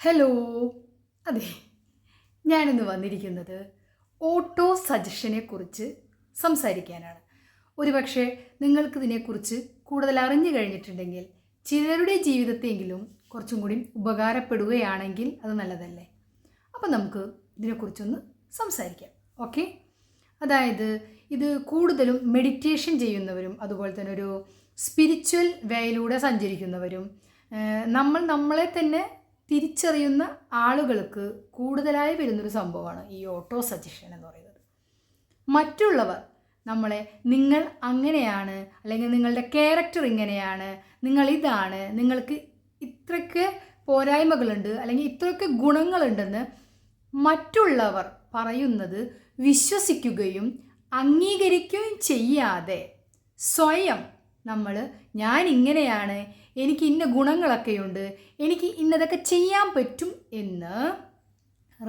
Hello അതെ ഞാനിന്ന് വന്നിരിക്കുന്നത് ഓട്ടോ സജഷനെ കുറിച്ച് സംസാരിക്കാനാണ്. ഒരുപക്ഷെ നിങ്ങൾക്കിതിനെക്കുറിച്ച് കൂടുതൽ അറിഞ്ഞു കഴിഞ്ഞിട്ടുണ്ടെങ്കിൽ ചിലരുടെ ജീവിതത്തെങ്കിലും കുറച്ചും കൂടി ഉപകാരപ്പെടുകയാണെങ്കിൽ അത് നല്ലതല്ലേ? അപ്പം നമുക്ക് ഇതിനെക്കുറിച്ചൊന്ന് സംസാരിക്കാം. ഓക്കെ അതായത് ഇത് കൂടുതലും മെഡിറ്റേഷൻ ചെയ്യുന്നവരും അതുപോലെ തന്നെ ഒരു സ്പിരിച്വൽ വേയിലൂടെ സഞ്ചരിക്കുന്നവരും നമ്മൾ നമ്മളെ തന്നെ തിരിച്ചറിയുന്ന ആളുകൾക്ക് കൂടുതലായി വരുന്നൊരു സംഭവമാണ് ഈ ഓട്ടോ സജഷൻ എന്ന് പറയുന്നത്. മറ്റുള്ളവർ നമ്മളെ നിങ്ങൾ അങ്ങനെയാണ് അല്ലെങ്കിൽ നിങ്ങളുടെ ക്യാരക്ടർ ഇങ്ങനെയാണ് നിങ്ങൾ ഇതാണ് നിങ്ങൾക്ക് ഇത്രയ്ക്ക് പോരായ്മകളുണ്ട് അല്ലെങ്കിൽ ഇത്രയൊക്കെ ഗുണങ്ങളുണ്ടെന്ന് മറ്റുള്ളവർ പറയുന്നത് വിശ്വസിക്കുകയും അംഗീകരിക്കുകയും ചെയ്യാതെ സ്വയം നമ്മൾ ഞാൻ ഇങ്ങനെയാണ് എനിക്ക് ഇന്ന ഗുണങ്ങളൊക്കെയുണ്ട് എനിക്ക് ഇന്നതൊക്കെ ചെയ്യാൻ പറ്റും എന്ന്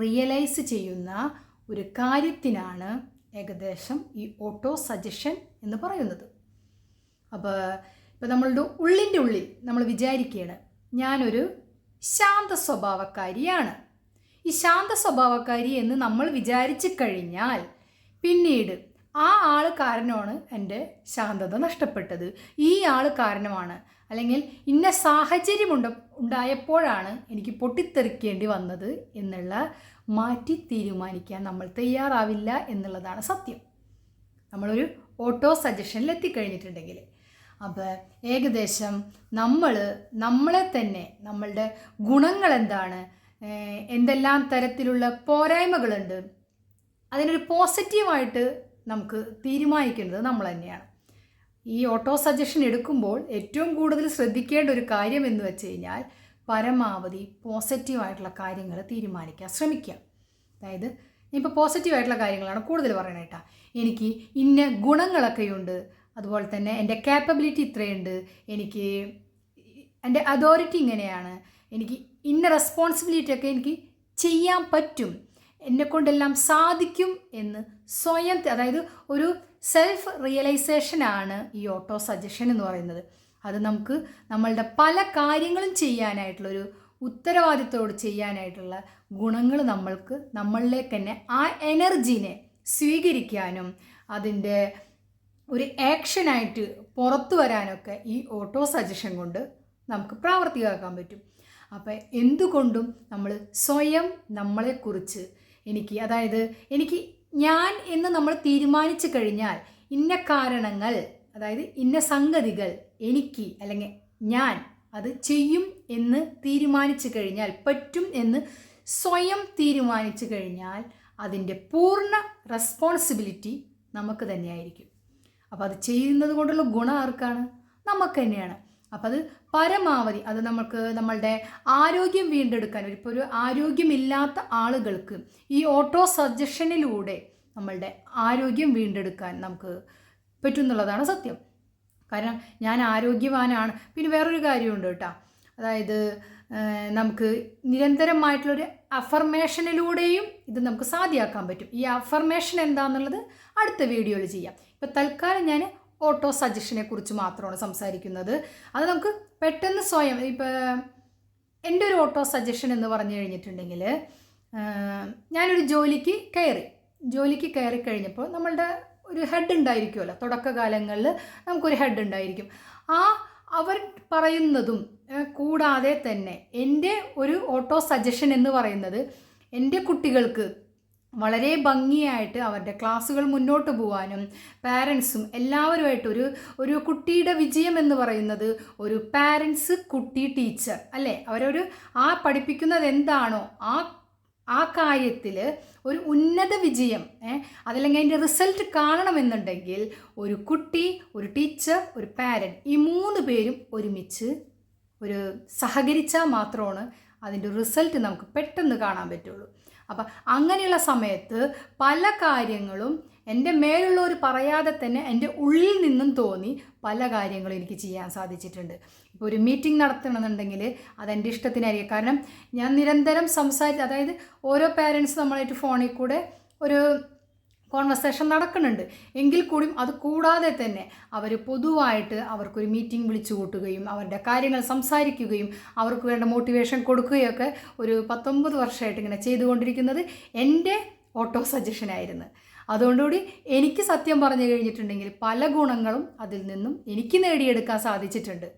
റിയലൈസ് ചെയ്യുന്ന ഒരു കാര്യത്തിനാണ് ഏകദേശം ഈ ഓട്ടോ സജഷൻ എന്ന് പറയുന്നത്. അപ്പോൾ ഇപ്പോൾ നമ്മളുടെ ഉള്ളിന്റെ ഉള്ളിൽ നമ്മൾ വിചാരിക്കുകയാണ് ഞാനൊരു ശാന്ത സ്വഭാവക്കാരിയാണ്. ഈ ശാന്ത സ്വഭാവക്കാരി എന്ന് നമ്മൾ വിചാരിച്ചു കഴിഞ്ഞാൽ പിന്നീട് ആ ആൾ കാരണമാണ് എന്റെ ശാന്തത നഷ്ടപ്പെട്ടത്. ഈ ആൾ കാരണമാണ്. അല്ലെങ്കിൽ ഇന്ന സാഹചര്യമുണ്ട് ഉണ്ടായപ്പോഴാണ് എനിക്ക് പൊട്ടിത്തെറിക്കേണ്ടി വന്നത് എന്നുള്ള മാറ്റി തീരുമാനിക്കാൻ നമ്മൾ തയ്യാറാവില്ല എന്നുള്ളതാണ് സത്യം. നമ്മളൊരു ഓട്ടോ സജഷനിൽ എത്തിക്കഴിഞ്ഞിട്ടുണ്ടെങ്കിൽ അപ്പോൾ ഏകദേശം നമ്മൾ നമ്മളെ തന്നെ നമ്മളുടെ ഗുണങ്ങൾ എന്താണ്? എന്തെല്ലാം തരത്തിലുള്ള പോരായ്മകളുണ്ട്? അതിനൊരു പോസിറ്റീവായിട്ട് നമുക്ക് തീരുമാനിക്കേണ്ടത് നമ്മൾ തന്നെയാണ്. ഈ ഓട്ടോ സജഷൻ എടുക്കുമ്പോൾ ഏറ്റവും കൂടുതൽ ശ്രദ്ധിക്കേണ്ട ഒരു കാര്യം എന്ന് വെച്ച് കഴിഞ്ഞാൽ പരമാവധി പോസിറ്റീവായിട്ടുള്ള കാര്യങ്ങൾ തീരുമാനിക്കാൻ ശ്രമിക്കുക. അതായത് ഇപ്പോൾ പോസിറ്റീവായിട്ടുള്ള കാര്യങ്ങളാണ് കൂടുതൽ പറയണത് കേട്ടോ. എനിക്ക് ഇന്ന ഗുണങ്ങളൊക്കെയുണ്ട് അതുപോലെ തന്നെ എന്റെ കാപ്പബിലിറ്റി ഇത്രയുണ്ട്. എനിക്ക് എന്റെ അതോറിറ്റി ഇങ്ങനെയാണ്. എനിക്ക് ഇന്ന റെസ്പോൺസിബിലിറ്റി ഒക്കെ എനിക്ക് ചെയ്യാൻ പറ്റും. എന്നെ കൊണ്ടെല്ലാം സാധിക്കും എന്ന് സ്വയം അതായത് ഒരു സെൽഫ് റിയലൈസേഷനാണ് ഈ ഓട്ടോ സജഷൻ എന്ന് പറയുന്നത്. അത് നമുക്ക് നമ്മളുടെ പല കാര്യങ്ങളും ചെയ്യാനായിട്ടുള്ളൊരു ഉത്തരവാദിത്തോട് ചെയ്യാനായിട്ടുള്ള ഗുണങ്ങൾ നമ്മൾക്ക് നമ്മളിലേക്ക് തന്നെ ആ എനർജീനെ സ്വീകരിക്കാനും അതിന്റെ ഒരു ആക്ഷനായിട്ട് പുറത്തു വരാനൊക്കെ ഈ ഓട്ടോ സജഷൻ കൊണ്ട് നമുക്ക് പ്രാവർത്തികമാക്കാൻ പറ്റും. അപ്പം എന്തുകൊണ്ടും നമ്മൾ സ്വയം നമ്മളെക്കുറിച്ച് എനിക്ക്. അതായത് എനിക്ക് ഞാൻ എന്ന് നമ്മൾ തീരുമാനിച്ചു കഴിഞ്ഞാൽ ഇന്ന കാരണങ്ങൾ അതായത് ഇന്ന സംഗതികൾ എനിക്ക് അല്ലെങ്കിൽ ഞാൻ അത് ചെയ്യും എന്ന് തീരുമാനിച്ചു കഴിഞ്ഞാൽ പറ്റും എന്ന് സ്വയം തീരുമാനിച്ചു കഴിഞ്ഞാൽ അതിന്റെ പൂർണ റെസ്പോൺസിബിലിറ്റി നമുക്ക് തന്നെയായിരിക്കും. അപ്പോൾ അത് ചെയ്യുന്നത് കൊണ്ടുള്ള ഗുണം ആർക്കാണ്? നമുക്ക് തന്നെയാണ്. അപ്പം അത് പരമാവധി അത് നമുക്ക് നമ്മളുടെ ആരോഗ്യം വീണ്ടെടുക്കാൻ ഇപ്പോൾ ഒരു ആരോഗ്യമില്ലാത്ത ആളുകൾക്ക് ഈ ഓട്ടോ സജഷനിലൂടെ നമ്മളുടെ ആരോഗ്യം വീണ്ടെടുക്കാൻ നമുക്ക് പറ്റുന്നുള്ളതാണ് സത്യം. കാരണം ഞാൻ ആരോഗ്യവാനാണ്. പിന്നെ വേറൊരു കാര്യമുണ്ട് കേട്ടോ. അതായത് നമുക്ക് നിരന്തരമായിട്ടുള്ളൊരു അഫർമേഷനിലൂടെയും ഇത് നമുക്ക് സാധ്യമാക്കാൻ പറ്റും. ഈ അഫർമേഷൻ എന്താണെന്നുള്ളത് അടുത്ത വീഡിയോയിൽ ചെയ്യാം. ഇപ്പം തൽക്കാലം ഞാൻ ഓട്ടോ സജഷനെ കുറിച്ച് മാത്രമാണ് സംസാരിക്കുന്നത്. അത് നമുക്ക് പെട്ടെന്ന് സ്വയം ഇപ്പം എന്റെ ഒരു ഓട്ടോ സജഷൻ എന്ന് പറഞ്ഞു കഴിഞ്ഞിട്ടുണ്ടെങ്കിൽ ഞാനൊരു ജോലിക്ക് കയറി. ജോലിക്ക് കയറി കഴിഞ്ഞപ്പോൾ നമ്മളുടെ ഒരു ഹെഡ് ഉണ്ടായിരിക്കുമല്ലോ. തുടക്കകാലങ്ങളിൽ നമുക്കൊരു ഹെഡ് ഉണ്ടായിരിക്കും. ആ അവർ പറയുന്നതും കൂടാതെ തന്നെ എന്റെ ഒരു ഓട്ടോ സജഷൻ എന്ന് പറയുന്നത് എന്റെ കുട്ടികൾക്ക് വളരെ ഭംഗിയായിട്ട് അവരുടെ ക്ലാസ്സുകൾ മുന്നോട്ട് പോകാനും പാരൻസും എല്ലാവരുമായിട്ട് ഒരു ഒരു കുട്ടിയുടെ വിജയം എന്ന് പറയുന്നത് ഒരു പാരൻസ് കുട്ടി ടീച്ചർ അല്ലേ? അവരൊരു ആ പഠിപ്പിക്കുന്നത് എന്താണോ ആ ആ കാര്യത്തിൽ ഒരു ഉന്നത വിജയം അതല്ലെങ്കിൽ അതിന്റെ റിസൾട്ട് കാണണമെന്നുണ്ടെങ്കിൽ ഒരു കുട്ടി ഒരു ടീച്ചർ ഒരു പാരൻ ഈ മൂന്ന് പേരും ഒരുമിച്ച് ഒരു സഹകരിച്ചാൽ മാത്രമാണ് അതിന്റെ റിസൾട്ട് നമുക്ക് പെട്ടെന്ന് കാണാൻ പറ്റുള്ളൂ. അപ്പം അങ്ങനെയുള്ള സമയത്ത് പല കാര്യങ്ങളും എന്റെ മേലുള്ളവർ പറയാതെ തന്നെ എന്റെ ഉള്ളിൽ നിന്നും തോന്നി പല കാര്യങ്ങളും എനിക്ക് ചെയ്യാൻ സാധിച്ചിട്ടുണ്ട്. ഇപ്പോൾ ഒരു മീറ്റിംഗ് നടത്തണമെന്നുണ്ടെങ്കിൽ അതെന്റെ ഇഷ്ടത്തിനായിരിക്കും. കാരണം ഞാൻ നിരന്തരം സംസാരിച്ച് അതായത് ഓരോ പേരൻസ് നമ്മളായിട്ട് ഫോണിൽ കൂടെ ഒരു കോൺവെർസേഷൻ നടക്കുന്നുണ്ട്. എങ്കിൽ കൂടിയും അത് കൂടാതെ തന്നെ അവർ പൊതുവായിട്ട് അവർക്കൊരു മീറ്റിംഗ് വിളിച്ചു കൂട്ടുകയും അവരുടെ കാര്യങ്ങൾ സംസാരിക്കുകയും അവർക്ക് വേണ്ട മോട്ടിവേഷൻ കൊടുക്കുകയൊക്കെ ഒരു പത്തൊമ്പത് വർഷമായിട്ട് ഇങ്ങനെ ചെയ്തുകൊണ്ടിരിക്കുന്നത് എന്റെ ഓട്ടോ സജഷനായിരുന്നു. അതുകൊണ്ടുകൂടി എനിക്ക് സത്യം പറഞ്ഞു കഴിഞ്ഞിട്ടുണ്ടെങ്കിൽ പല ഗുണങ്ങളും അതിൽ നിന്നും എനിക്ക് നേടിയെടുക്കാൻ സാധിച്ചിട്ടുണ്ട്.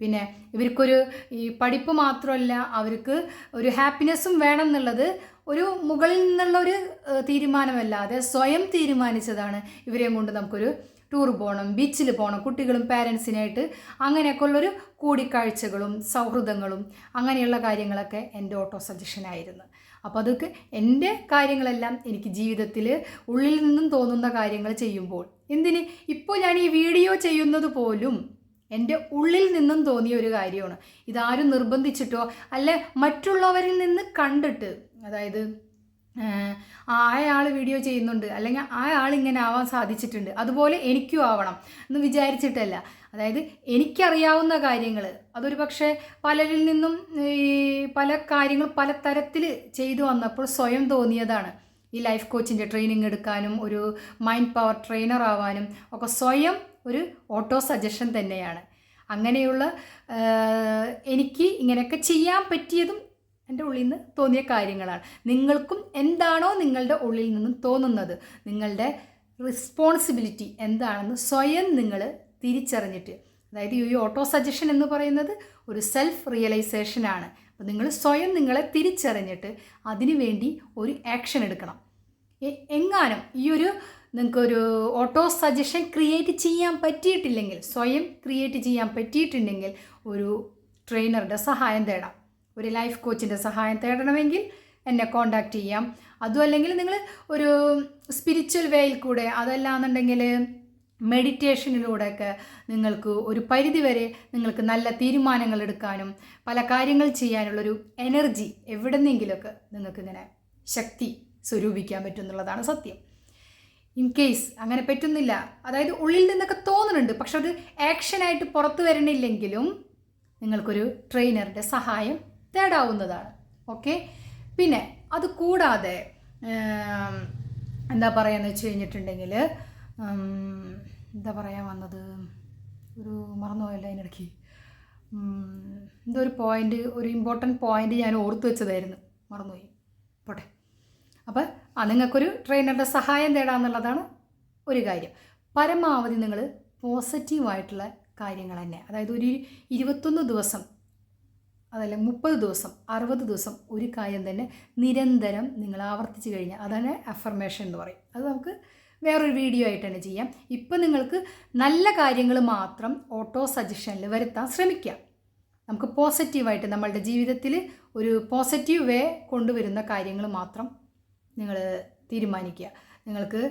പിന്നെ ഇവർക്കൊരു ഈ പഠിപ്പ് മാത്രമല്ല അവർക്ക് ഒരു ഹാപ്പിനെസ്സും വേണം എന്നുള്ളത് ഒരു മുകളിൽ നിന്നുള്ള ഒരു തീരുമാനമല്ലാതെ സ്വയം തീരുമാനിച്ചതാണ് ഇവരെയും കൊണ്ട് നമുക്കൊരു ടൂർ പോകണം ബീച്ചിൽ പോകണം കുട്ടികളും പാരൻസിനായിട്ട് അങ്ങനെയൊക്കെ ഉള്ളൊരു കൂടിക്കാഴ്ചകളും സൗഹൃദങ്ങളും അങ്ങനെയുള്ള കാര്യങ്ങളൊക്കെ എന്റെ ഓട്ടോ സജഷനായിരുന്നു അപ്പോൾ അതൊക്കെ എന്റെ കാര്യങ്ങളെല്ലാം എനിക്ക് ജീവിതത്തിൽ ഉള്ളിൽ നിന്നും തോന്നുന്ന കാര്യങ്ങൾ ചെയ്യുമ്പോൾ എന്തിന്? ഇപ്പോൾ ഞാൻ ഈ വീഡിയോ ചെയ്യുന്നത് പോലും എന്റെ ഉള്ളിൽ നിന്നും തോന്നിയ ഒരു കാര്യമാണ്. ഇതാരും നിർബന്ധിച്ചിട്ടോ അല്ലെ മറ്റുള്ളവരിൽ നിന്ന് കണ്ടിട്ട് അതായത് ആ ആൾ വീഡിയോ ചെയ്യുന്നുണ്ട്. അല്ലെങ്കിൽ ആ ആൾ ഇങ്ങനെ ആവാൻ സാധിച്ചിട്ടുണ്ട്. അതുപോലെ എനിക്കും ആവണം എന്ന് വിചാരിച്ചിട്ടല്ല. അതായത് എനിക്കറിയാവുന്ന കാര്യങ്ങൾ അതൊരു പക്ഷേ പലരിൽ നിന്നും ഈ പല കാര്യങ്ങൾ പല തരത്തിൽ ചെയ്തു വന്നപ്പോൾ സ്വയം തോന്നിയതാണ്. ഈ ലൈഫ് കോച്ചിന്റെ ട്രെയിനിങ് എടുക്കാനും ഒരു മൈൻഡ് പവർ ട്രെയിനർ ആവാനും ഒക്കെ സ്വയം ഒരു ഓട്ടോ സജഷൻ തന്നെയാണ്. അങ്ങനെയുള്ള എനിക്ക് ഇങ്ങനെയൊക്കെ ചെയ്യാൻ പറ്റിയതും എന്റെ ഉള്ളിൽ നിന്ന് തോന്നിയ കാര്യങ്ങളാണ്. നിങ്ങൾക്കും എന്താണോ നിങ്ങളുടെ ഉള്ളിൽ നിന്നും തോന്നുന്നത്. നിങ്ങളുടെ റെസ്പോൺസിബിലിറ്റി എന്താണെന്ന് സ്വയം നിങ്ങൾ തിരിച്ചറിഞ്ഞിട്ട്. അതായത് ഈ ഓട്ടോ സജഷൻ എന്ന് പറയുന്നത് ഒരു സെൽഫ് റിയലൈസേഷനാണ് അപ്പോൾ നിങ്ങൾ സ്വയം നിങ്ങളെ തിരിച്ചറിഞ്ഞിട്ട് അതിനുവേണ്ടി ഒരു ആക്ഷൻ എടുക്കണം. എങ്ങാനും ഈ ഒരു നിങ്ങൾക്കൊരു ഓട്ടോ സജഷൻ ക്രിയേറ്റ് ചെയ്യാൻ പറ്റിയിട്ടില്ലെങ്കിൽ സ്വയം ക്രിയേറ്റ് ചെയ്യാൻ പറ്റിയിട്ടുണ്ടെങ്കിൽ ഒരു ട്രെയിനറുടെ സഹായം തേടാം. ഒരു ലൈഫ് കോച്ചിന്റെ സഹായം തേടണമെങ്കിൽ എന്നെ കോണ്ടാക്റ്റ് ചെയ്യാം. അതും അല്ലെങ്കിൽ നിങ്ങൾ ഒരു സ്പിരിച്വൽ വേയിൽ കൂടെ അതല്ലാന്നുണ്ടെങ്കിൽ മെഡിറ്റേഷനിലൂടെയൊക്കെ നിങ്ങൾക്ക് ഒരു പരിധിവരെ നിങ്ങൾക്ക് നല്ല തീരുമാനങ്ങൾ എടുക്കാനും പല കാര്യങ്ങൾ ചെയ്യാനുള്ളൊരു എനർജി എവിടെന്നെങ്കിലുമൊക്കെ നിങ്ങൾക്കിങ്ങനെ ശക്തി സ്വരൂപിക്കാൻ പറ്റും എന്നുള്ളതാണ് സത്യം. ഇൻ കേസ് അങ്ങനെ പറ്റുന്നില്ല അതായത് ഉള്ളിൽ നിന്നൊക്കെ തോന്നുന്നുണ്ട് പക്ഷെ അത് ആക്ഷനായിട്ട് പുറത്തു വരണില്ലെങ്കിലും നിങ്ങൾക്കൊരു ട്രെയിനറുടെ സഹായം തേടാവുന്നതാണ്. ഓക്കെ? പിന്നെ അത് കൂടാതെ എന്താ പറയാന്ന് വെച്ച് കഴിഞ്ഞിട്ടുണ്ടെങ്കിൽ എന്താ പറയാൻ വന്നത്? ഒരു മറന്നുപോയല്ലോ അതിനിടയ്ക്ക്. എന്തോ ഒരു പോയിന്റ് ഒരു ഇമ്പോർട്ടന്റ് പോയിന്റ് ഞാൻ ഓർത്ത് വെച്ചതായിരുന്നു. മറന്നുപോയി. പോട്ടെ. അപ്പോൾ ആ നിങ്ങൾക്കൊരു ട്രെയിനറുടെ സഹായം തേടാന്നുള്ളതാണ് ഒരു കാര്യം. പരമാവധി നിങ്ങൾ പോസിറ്റീവായിട്ടുള്ള കാര്യങ്ങൾ തന്നെ. അതായത് ഒരു ഇരുപത്തൊന്ന് ദിവസം അതല്ല മുപ്പത് ദിവസം അറുപത് ദിവസം ഒരു കാര്യം തന്നെ നിരന്തരം നിങ്ങൾ ആവർത്തിച്ച് കഴിഞ്ഞാൽ അതാണ് അഫർമേഷൻ എന്ന് പറയും. അത് നമുക്ക് വേറൊരു വീഡിയോ ആയിട്ട് തന്നെ ചെയ്യാം. ഇപ്പം നിങ്ങൾക്ക് നല്ല കാര്യങ്ങൾ മാത്രം ഓട്ടോ സജഷനിൽ വരുത്താൻ ശ്രമിക്കുക നമുക്ക് പോസിറ്റീവായിട്ട് നമ്മളുടെ ജീവിതത്തിൽ ഒരു പോസിറ്റീവ് വേ കൊണ്ടുവരുന്ന കാര്യങ്ങൾ മാത്രം നിങ്ങൾ തീരുമാനിക്കുക. നിങ്ങൾക്ക്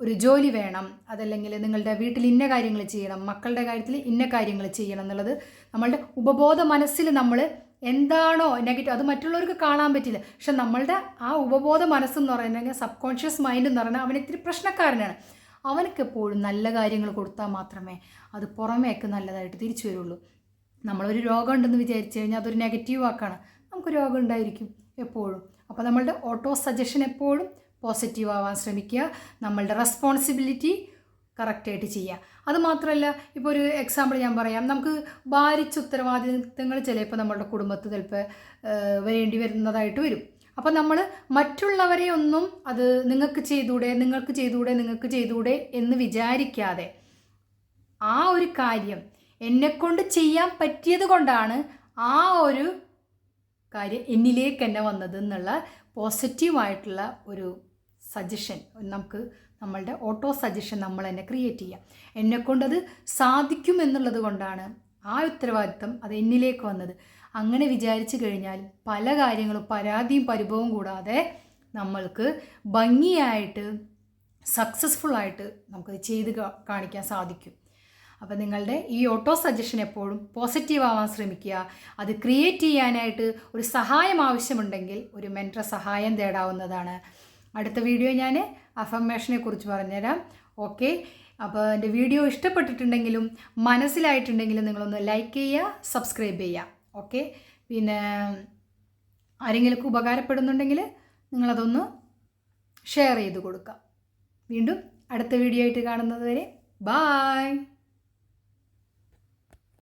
ഒരു ജോലി വേണം അതല്ലെങ്കിൽ നിങ്ങളുടെ വീട്ടിൽ ഇന്ന കാര്യങ്ങൾ ചെയ്യണം മക്കളുടെ കാര്യത്തിൽ ഇന്ന കാര്യങ്ങൾ ചെയ്യണം എന്നുള്ളത് നമ്മളുടെ ഉപബോധ മനസ്സിൽ നമ്മൾ എന്താണോ നെഗറ്റീവ് അത് മറ്റുള്ളവർക്ക് കാണാൻ പറ്റില്ല. പക്ഷെ നമ്മളുടെ ആ ഉപബോധ മനസ്സെന്ന് പറയുന്നത് സബ് കോൺഷ്യസ് മൈൻഡ് എന്ന് പറഞ്ഞാൽ അവൻ ഇത്തിരി പ്രശ്നക്കാരനാണ്. അവനക്ക് എപ്പോഴും നല്ല കാര്യങ്ങൾ കൊടുത്താൽ മാത്രമേ അത് പുറമേക്ക് നല്ലതായിട്ട് തിരിച്ചു വരുള്ളൂ. നമ്മളൊരു രോഗം ഉണ്ടെന്ന് വിചാരിച്ചു കഴിഞ്ഞാൽ അതൊരു നെഗറ്റീവ് വാക്കാണ്. നമുക്ക് രോഗം ഉണ്ടായിരിക്കും എപ്പോഴും. അപ്പോൾ നമ്മളുടെ ഓട്ടോ സജഷൻ എപ്പോഴും പോസിറ്റീവ് ആവാൻ ശ്രമിക്കുക നമ്മളുടെ റെസ്പോൺസിബിലിറ്റി കറക്റ്റായിട്ട് ചെയ്യുക. അതുമാത്രമല്ല ഇപ്പോൾ ഒരു എക്സാമ്പിൾ ഞാൻ പറയാം. നമുക്ക് ഭാരിച്ച ഉത്തരവാദിത്തങ്ങൾ ചിലപ്പോൾ നമ്മളുടെ കുടുംബത്തിൽ ചിലപ്പോൾ വരേണ്ടി വരുന്നതായിട്ട് വരും. അപ്പോൾ നമ്മൾ മറ്റുള്ളവരെ ഒന്നും അത് നിങ്ങൾക്ക് ചെയ്തൂടെ നിങ്ങൾക്ക് ചെയ്തൂടെ നിങ്ങൾക്ക് ചെയ്തൂടെ എന്ന് വിചാരിക്കാതെ ആ ഒരു കാര്യം എന്നെക്കൊണ്ട് ചെയ്യാൻ പറ്റിയത് കൊണ്ടാണ് ആ ഒരു കാര്യം എന്നിലേക്ക് തന്നെ വന്നത് എന്നുള്ള പോസിറ്റീവായിട്ടുള്ള ഒരു സജഷൻ നമുക്ക് നമ്മളുടെ ഓട്ടോ സജഷൻ നമ്മൾ തന്നെ ക്രിയേറ്റ് ചെയ്യാം. എന്നെക്കൊണ്ടത് സാധിക്കും എന്നുള്ളത് കൊണ്ടാണ് ആ ഉത്തരവാദിത്തം അത് എന്നിലേക്ക് വന്നത്. അങ്ങനെ വിചാരിച്ചു കഴിഞ്ഞാൽ പല കാര്യങ്ങളും പരാതിയും പരിഭവവും കൂടാതെ നമ്മൾക്ക് ഭംഗിയായിട്ട് സക്സസ്ഫുൾ ആയിട്ട് നമുക്കത് ചെയ്ത് കാണിക്കാൻ സാധിക്കും. അപ്പോൾ നിങ്ങളുടെ ഈ ഓട്ടോ സജഷൻ എപ്പോഴും പോസിറ്റീവ് ആവാൻ ശ്രമിക്കുക. അത് ക്രിയേറ്റ് ചെയ്യാനായിട്ട് ഒരു സഹായം ആവശ്യമുണ്ടെങ്കിൽ ഒരു മെന്റർ സഹായം തേടാവുന്നതാണ്. അടുത്ത വീഡിയോ ഞാൻ അഫർമേഷനെ കുറിച്ച് പറഞ്ഞുതരാം. ഓക്കെ അപ്പോൾ എന്റെ വീഡിയോ ഇഷ്ടപ്പെട്ടിട്ടുണ്ടെങ്കിലും മനസ്സിലായിട്ടുണ്ടെങ്കിലും നിങ്ങളൊന്ന് ലൈക്ക് ചെയ്യുക സബ്സ്ക്രൈബ് ചെയ്യുക. ഓക്കെ പിന്നെ ആരെങ്കിലും ഉപകാരപ്പെടുന്നുണ്ടെങ്കിൽ നിങ്ങളതൊന്ന് ഷെയർ ചെയ്ത് കൊടുക്കുക. വീണ്ടും അടുത്ത വീഡിയോ ആയിട്ട് കാണുന്നത് വരെ ബായ്